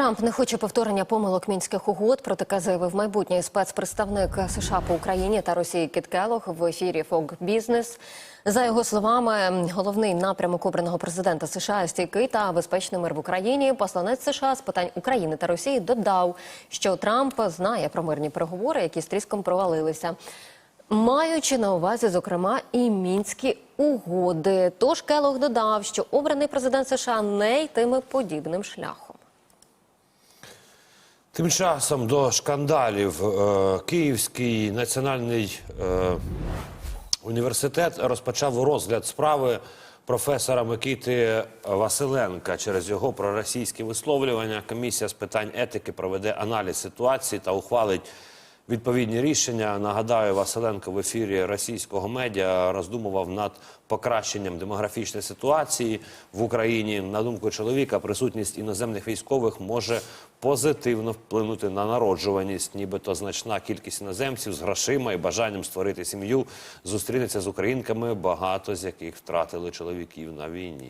Трамп не хоче повторення помилок мінських угод. Про таке заявив майбутній спецпредставник США по Україні та Росії Кіт Келох в ефірі Фог Бізнес. За його словами, головний напрямок обраного президента США стійкий та безпечний мир в Україні. Посланець США з питань України та Росії додав, що Трамп знає про мирні переговори, які з тріском провалилися. Маючи на увазі, зокрема, і мінські угоди. Тож Келох додав, що обраний президент США не йтиме подібним шляхом. Тим часом до шкандалів е, Київський національний е, університет розпочав розгляд справи професора Микити Василенка через його проросійські висловлювання. Комісія з питань етики проведе аналіз ситуації та ухвалить відповідні рішення. Нагадаю, Василенко в ефірі російського медіа роздумував над покращенням демографічної ситуації в Україні. На думку чоловіка, присутність іноземних військових може позитивно вплинути на народжуваність, нібито значна кількість іноземців з грошима і бажанням створити сім'ю зустрінеться з українками, багато з яких втратили чоловіків на війні.